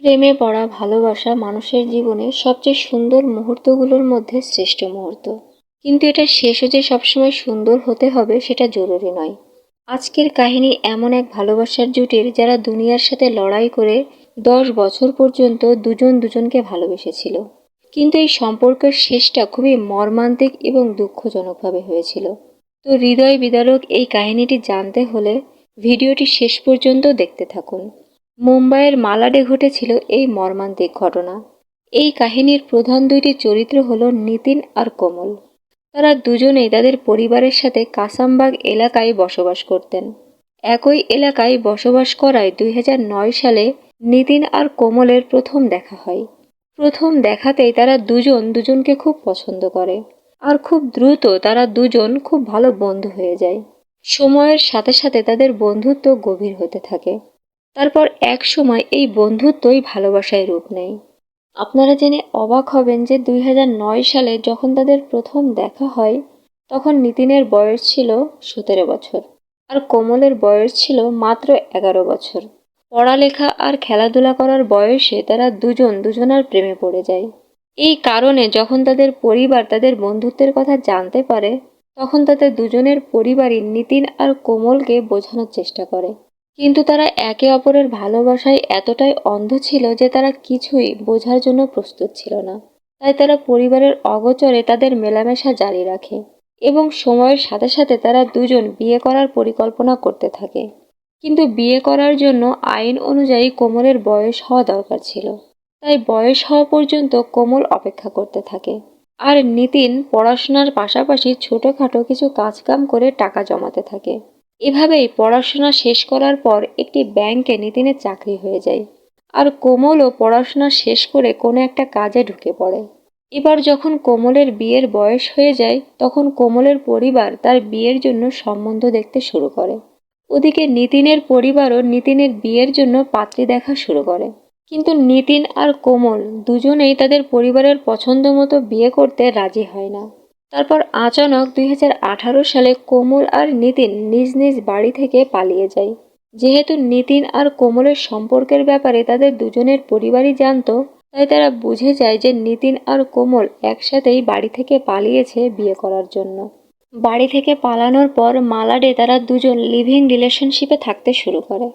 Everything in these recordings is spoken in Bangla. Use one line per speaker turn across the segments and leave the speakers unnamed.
প্রেমে পড়া ভালোবাসা মানুষের জীবনে সবচেয়ে সুন্দর মুহূর্তগুলোর মধ্যে শ্রেষ্ঠ মুহূর্ত। কিন্তু এটা শেষও যে সবসময় সুন্দর হতে হবে সেটা জরুরি নয়। আজকের কাহিনী এমন এক ভালোবাসার জুটির যারা দুনিয়ার সাথে লড়াই করে দশ বছর পর্যন্ত দুজন দুজনকে ভালোবেসেছিল। কিন্তু এই সম্পর্কের শেষটা খুবই মর্মান্তিক এবং দুঃখজনকভাবে হয়েছিল। তো হৃদয় বিদারক এই কাহিনীটি জানতে হলে ভিডিওটি শেষ পর্যন্ত দেখতে থাকুন। মুম্বাইয়ের মালাডে ঘটেছিল এই মর্মান্তিক ঘটনা। এই কাহিনীর প্রধান দুইটি চরিত্র হল নিতিন আর কোমল। তারা দুজনেই তাদের পরিবারের সাথে কাসামবাগ এলাকায় বসবাস করতেন। একই এলাকায় বসবাস করায় দুই হাজার নয় সালে নিতিন আর কোমলের প্রথম দেখা হয়। প্রথম দেখাতেই তারা দুজন দুজনকে খুব পছন্দ করে। আর খুব দ্রুত তারা দুজন খুব ভালো বন্ধু হয়ে যায়। সময়ের সাথে সাথে তাদের বন্ধুত্ব গভীর হতে থাকে। তারপর এক সময় এই বন্ধুত্বই ভালোবাসায় রূপ নেয়। আপনারা জেনে অবাক হবেন যে দুই হাজার নয় সালে যখন তাদের প্রথম দেখা হয়, তখন নিতিনের বয়স ছিল সতেরো বছর আর কোমলের বয়স ছিল মাত্র এগারো বছর। পড়ালেখা আর খেলাধুলা করার বয়সে তারা দুজন দুজনার প্রেমে পড়ে যায়। এই কারণে যখন তাদের পরিবার তাদের বন্ধুত্বের কথা জানতে পারে, তখন তাদের দুজনের পরিবারই নিতিন আর কোমলকে বোঝানোর চেষ্টা করে। কিন্তু তারা একে অপরের ভালোবাসায় এতটাই অন্ধ ছিল যে তারা কিছুই বোঝার জন্য প্রস্তুত ছিল না। তাই তারা পরিবারের অগোচরে তাদের মেলামেশা জারি রাখে এবং সময়ের সাথে সাথে তারা দুজন বিয়ে করার পরিকল্পনা করতে থাকে। কিন্তু বিয়ে করার জন্য আইন অনুযায়ী কোমলের বয়স হওয়া দরকার ছিল। তাই বয়স হওয়া পর্যন্ত কোমল অপেক্ষা করতে থাকে। আর নিতিন পড়াশোনার পাশাপাশি ছোটোখাটো কিছু কাজকাম করে টাকা জমাতে থাকে। এভাবেই পড়াশোনা শেষ করার পর একটি ব্যাংকে নিতিনের চাকরি হয়ে যায়। আর কোমলও পড়াশোনা শেষ করে কোনো একটা কাজে ঢুকে পড়ে। এবার যখন কোমলের বিয়ের বয়স হয়ে যায়, তখন কোমলের পরিবার তার বিয়ের জন্য সম্বন্ধ দেখতে শুরু করে। ওদিকে নিতিনের পরিবারও নিতিনের বিয়ের জন্য পাত্রী দেখা শুরু করে। কিন্তু নিতিন আর কোমল দুজনেই তাদের পরিবারের পছন্দ মতো বিয়ে করতে রাজি হয় না। তারপর আচানক দুই হাজার আঠারো সালে কোমল আর নিতিন নিজ নিজ বাড়ি থেকে পালিয়ে যায়। যেহেতু নিতিন আর কোমলের সম্পর্কের ব্যাপারে তাদের দুজনের পরিবারই জানত, তাই তারা বুঝে যায় যে নিতিন আর কোমল একসাথেই বাড়ি থেকে পালিয়েছে বিয়ে করার জন্য। বাড়ি থেকে পালানোর পর মালাডে তারা দুজন লিভিং রিলেশনশিপে থাকতে শুরু করে।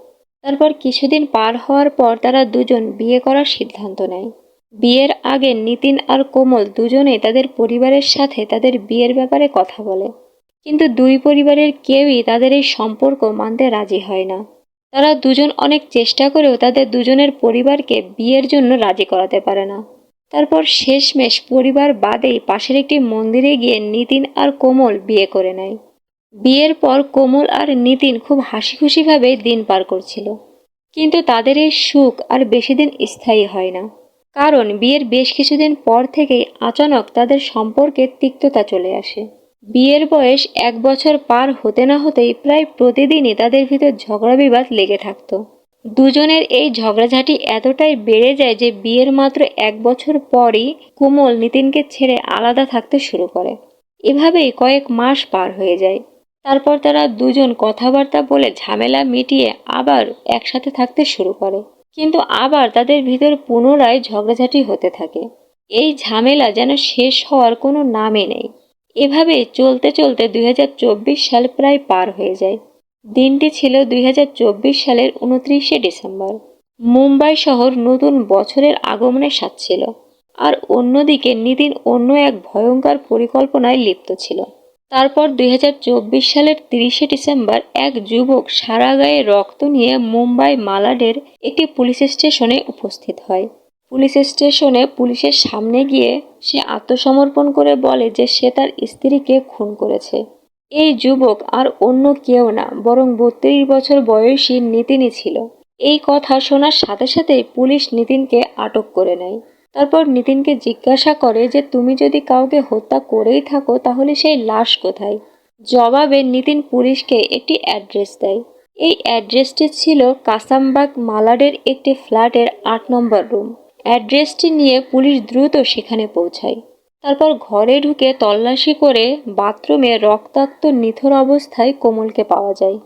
তারপর কিছুদিন পার হওয়ার পর তারা দুজন বিয়ে করার সিদ্ধান্ত নেয়। বিয়ের আগে নিতিন আর কোমল দুজনেই তাদের পরিবারের সাথে তাদের বিয়ের ব্যাপারে কথা বলে। কিন্তু দুই পরিবারের কেউই তাদের এই সম্পর্ক মানতে রাজি হয় না। তারা দুজন অনেক চেষ্টা করেও তাদের দুজনের পরিবারকে বিয়ের জন্য রাজি করাতে পারে না। তারপর শেষমেশ পরিবার বাদেই পাশের একটি মন্দিরে গিয়ে নিতিন আর কোমল বিয়ে করে নেয়। বিয়ের পর কোমল আর নিতিন খুব হাসি খুশিভাবে দিন পার করছিল। কিন্তু তাদের এই সুখ আর বেশি দিন স্থায়ী হয় না। কারণ বিয়ের বেশ কিছুদিন পর থেকেই আচানক তাদের সম্পর্কে তিক্ততা চলে আসে। বিয়ের বয়স এক বছর পার হতে না হতেই প্রায় প্রতিদিনই তাদের ভিতর ঝগড়া বিবাদ লেগে থাকতো। দুজনের এই ঝগড়াঝাটি এতটাই বেড়ে যায় যে বিয়ের মাত্র এক বছর পরই কোমল নিতিনকে ছেড়ে আলাদা থাকতে শুরু করে। এভাবেই কয়েক মাস পার হয়ে যায়। তারপর তারা দুজন কথাবার্তা বলে ঝামেলা মিটিয়ে আবার একসাথে থাকতে শুরু করে। কিন্তু আবার তাদের ভিতর পুনরায় ঝগড়াঝাটি হতে থাকে। এই ঝামেলা যেন শেষ হওয়ার কোনো নামে নেই। এভাবে চলতে চলতে দুই হাজার চব্বিশ সাল প্রায় পার হয়ে যায়। দিনটি ছিল দুই হাজার চব্বিশ সালের উনত্রিশে ডিসেম্বর। মুম্বাই শহর নতুন বছরের আগমনে সাজছিল আর অন্যদিকে নিতিন অন্য এক ভয়ঙ্কর পরিকল্পনায় লিপ্ত ছিল। তারপর দুই হাজার চব্বিশ সালের তিরিশে ডিসেম্বর এক যুবক সারা গায়ে রক্ত নিয়ে মুম্বাই মালাডের একটি পুলিশ স্টেশনে উপস্থিত হয়। পুলিশ স্টেশনে পুলিশের সামনে গিয়ে সে আত্মসমর্পণ করে বলে যে সে তার স্ত্রীকে খুন করেছে। এই যুবক আর অন্য কেউ না, বরং বত্রিশ বছর বয়সী নিতিনই ছিল। এই কথা শোনার সাথে সাথেই পুলিশ নিতিনকে আটক করে নেয়। তারপর নিতিনকে জিজ্ঞাসা করে যে, তুমি যদি কাউকে হত্যা করেই থাকো, তাহলে সেই লাশ কোথায়? জবাবে নিতিন পুলিশকে একটি অ্যাড্রেস দেয়। এই অ্যাড্রেসটি ছিল কাসামবাগ মালাডের একটি ফ্ল্যাটের আট নম্বর রুম। অ্যাড্রেসটি নিয়ে পুলিশ দ্রুত সেখানে পৌঁছায়। তারপর ঘরে ঢুকে তল্লাশি করে বাথরুমে রক্তাক্ত নিথর অবস্থায় কোমলকে পাওয়া যায়।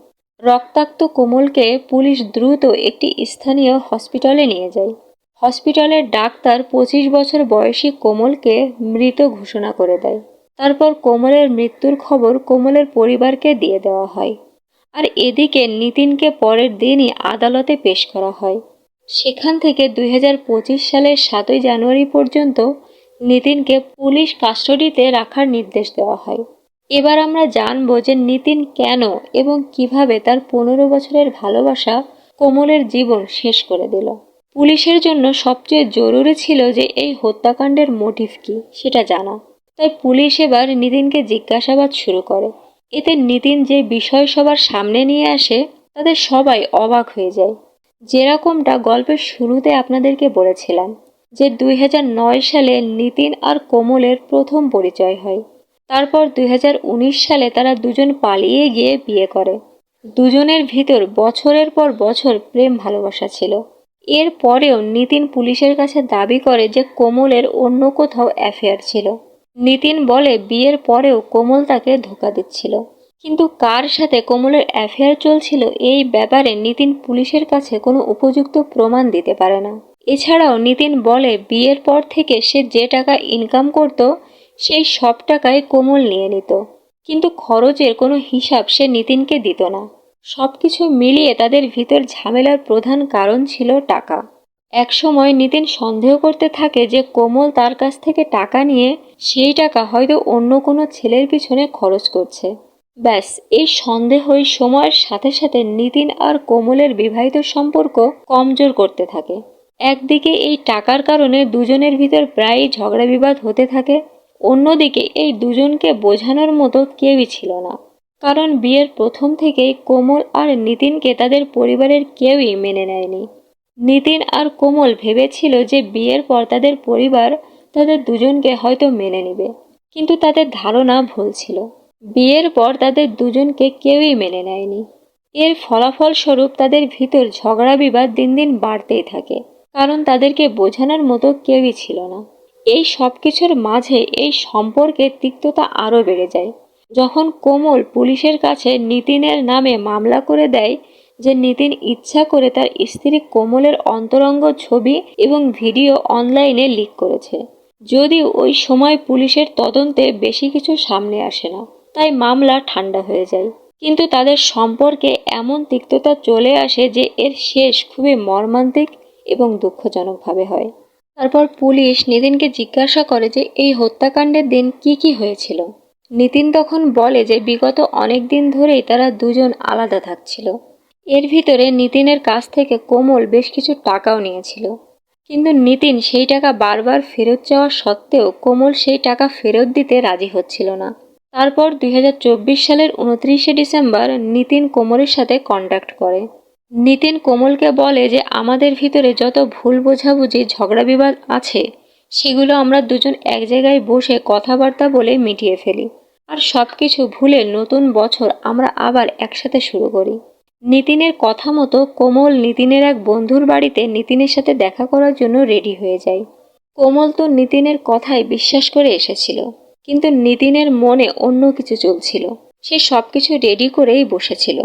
রক্তাক্ত কোমলকে পুলিশ দ্রুত একটি স্থানীয় হসপিটালে নিয়ে যায়। হসপিটালের ডাক্তার পঁচিশ বছর বয়সী কোমলকে মৃত ঘোষণা করে দেয়। তারপর কোমলের মৃত্যুর খবর কোমলের পরিবারকে দিয়ে দেওয়া হয়। আর এদিকে নিতিনকে পরের দিনই আদালতে পেশ করা হয়। সেখান থেকে দু হাজার পঁচিশ সালের সাতই জানুয়ারি পর্যন্ত নিতিনকে পুলিশ কাস্টডিতে রাখার নির্দেশ দেওয়া হয়। এবার আমরা জানব যে নিতিন কেন এবং কীভাবে তার পনেরো বছরের ভালোবাসা কোমলের জীবন শেষ করে দিল। পুলিশের জন্য সবচেয়ে জরুরি ছিল যে এই হত্যাকাণ্ডের মোটিভ কি, সেটা জানা। তাই পুলিশ এবার নিতিনকে জিজ্ঞাসাবাদ শুরু করে। এতে নিতিন যে বিষয় সবার সামনে নিয়ে আসে তাদের সবাই অবাক হয়ে যায়। যেরকমটা গল্পের শুরুতে আপনাদেরকে বলেছিলাম, যে দুই হাজার নয় সালে নিতিন আর কোমলের প্রথম পরিচয় হয়। তারপর দুই হাজার উনিশ সালে তারা দুজন পালিয়ে গিয়ে বিয়ে করে। দুজনের ভিতর বছরের পর বছর প্রেম ভালোবাসা ছিল। এর পরেও নিতিন পুলিশের কাছে দাবি করে যে কোমলের অন্য কোথাও অ্যাফেয়ার ছিল। নিতিন বলে বিয়ের পরেও কোমল তাকে ধোকা দিচ্ছিল। কিন্তু কার সাথে কোমলের অ্যাফেয়ার চলছিল এই ব্যাপারে নিতিন পুলিশের কাছে কোনো উপযুক্ত প্রমাণ দিতে পারে না। এছাড়াও নিতিন বলে বিয়ের পর থেকে সে যে টাকা ইনকাম করত, সেই সব টাকাই কোমল নিয়ে নিত। কিন্তু খরচের কোনো হিসাব সে নিতিনকে দিত না। সব কিছু মিলিয়ে তাদের ভিতর ঝামেলার প্রধান কারণ ছিল টাকা। একসময় নিতিন সন্দেহ করতে থাকে যে কোমল তার কাছ থেকে টাকা নিয়ে সেই টাকা হয়তো অন্য কোনো ছেলের পিছনে খরচ করছে। ব্যাস, এই সন্দেহই সময়ের সাথে সাথে নিতিন আর কোমলের বিবাহিত সম্পর্ক কমজোর করতে থাকে। একদিকে এই টাকার কারণে দুজনের ভিতর প্রায়ই ঝগড়া বিবাদ হতে থাকে, অন্যদিকে এই দুজনকে বোঝানোর মতো কেউই ছিল না। কারণ বিয়ের প্রথম থেকেই কোমল আর নিতিনকে তাদের পরিবারের কেউই মেনে নেয়নি। নিতিন আর কোমল ভেবেছিল যে বিয়ের পর তাদের পরিবার তাদের দুজনকে হয়তো মেনে নেবে, কিন্তু তাদের ধারণা ভুল ছিল। বিয়ের পর তাদের দুজনকে কেউই মেনে নেয়নি। এর ফলাফল স্বরূপ তাদের ভিতর ঝগড়া বিবাদ দিন দিন বাড়তেই থাকে, কারণ তাদেরকে বোঝানোর মতো কেউই ছিল না। এই সব কিছুর মাঝে এই সম্পর্কের তিক্ততা আরও বেড়ে যায়। যখন কোমল পুলিশের কাছে নিতিনের নামে মামলা করে দেয় যে নিতিন ইচ্ছা করে তার স্ত্রী কোমলের অন্তরঙ্গ ছবি এবং ভিডিও অনলাইনে লিক করেছে। যদিও ওই সময় পুলিশের তদন্তে বেশি কিছু সামনে আসে না, তাই মামলা ঠান্ডা হয়ে যায়। কিন্তু তাদের সম্পর্কে এমন তিক্ততা চলে আসে যে এর শেষ খুবই মর্মান্তিক এবং দুঃখজনকভাবে হয়। তারপর পুলিশ নিতিনকে জিজ্ঞাসা করে যে এই হত্যাকাণ্ডের দিন কি কি হয়েছিল? নিতিন তখন বলে যে বিগত অনেক দিন ধরেই তারা দুজন আলাদা থাকছিল। এর ভিতরে নিতিনের কাছ থেকে কোমল বেশ কিছু টাকাও নিয়েছিল। কিন্তু নিতিন সেই টাকা বারবার ফেরত চাওয়া সত্ত্বেও কোমল সেই টাকা ফেরত দিতে রাজি হচ্ছিল না। তারপর দুই হাজার চব্বিশ সালের উনত্রিশে ডিসেম্বর নিতিন কোমলের সাথে কন্ট্যাক্ট করে। নিতিন কোমলকে বলে যে আমাদের ভিতরে যত ভুল বোঝাবুঝি, ঝগড়া বিবাদ আছে, সেগুলো আমরা দুজন এক জায়গায় বসে কথাবার্তা বলে মিটিয়ে ফেলি। আর সব কিছু ভুলে নতুন বছর আমরা আবার একসাথে শুরু করি। নিতিনের কথা মতো কোমল নিতিনের এক বন্ধুর বাড়িতে নিতিনের সাথে দেখা করার জন্য রেডি হয়ে যায় কোমল তো নিতিনের কথায় বিশ্বাস করে এসেছিল, কিন্তু নিতিনের মনে অন্য কিছু চলছিল। সে সব কিছু রেডি করেই বসেছিল।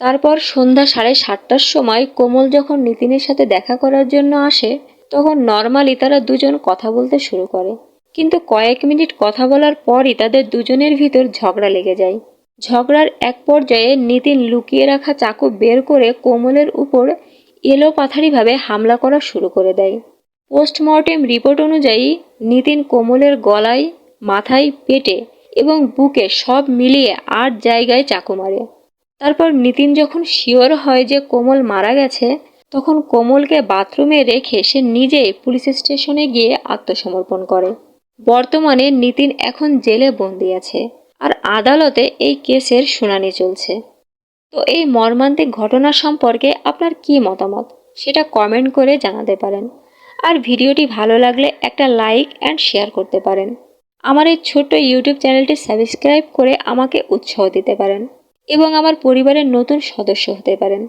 তারপর সন্ধ্যা সাড়ে সাতটার সময় কোমল যখন নিতিনের সাথে দেখা করার জন্য আসে, তখন নর্মালি তারা দুজন কথা বলতে শুরু করে। কিন্তু কয়েক মিনিট কথা বলার পরই তাদের দুজনের ভিতর ঝগড়া লেগে যায়। ঝগড়ার এক পর্যায়ে নিতিন লুকিয়ে রাখা চাকু বের করে কোমলের উপর এলো পাথারিভাবে হামলা করা শুরু করে দেয়। পোস্টমর্টেম রিপোর্ট অনুযায়ী, নিতিন কোমলের গলায়, মাথায় পেটে এবং বুকে সব মিলিয়ে আট জায়গায় চাকু মারে। তারপর নিতিন যখন শিওর হয় যে কোমল মারা গেছে, তখন কোমলকে বাথরুমে রেখে সে নিজেই পুলিশ স্টেশনে গিয়ে আত্মসমর্পণ করে। বর্তমানে নিতিন এখন জেলে বন্দি আছে আর আদালতে এই কেসের শুনানি চলছে। তো এই মর্মান্তিক ঘটনা সম্পর্কে আপনার কি মতামত? সেটা কমেন্ট করে জানাতে পারেন। আর ভিডিওটি ভালো লাগলে একটা লাইক অ্যান্ড শেয়ার করতে পারেন। আমার এই ছোট্ট ইউটিউব চ্যানেলটি সাবস্ক্রাইব করে আমাকে উৎসাহ দিতে পারেন এবং আমার পরিবারের নতুন সদস্য হতে পারেন।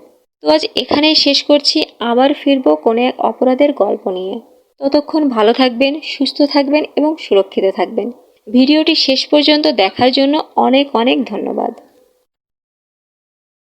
তো আজ এখানেই শেষ করছি। আবার ফিরবো কোনো এক অপরাধের গল্প নিয়ে। ততক্ষণ ভালো থাকবেন, সুস্থ থাকবেন এবং সুরক্ষিত থাকবেন। ভিডিওটি শেষ পর্যন্ত দেখার জন্য অনেক অনেক ধন্যবাদ।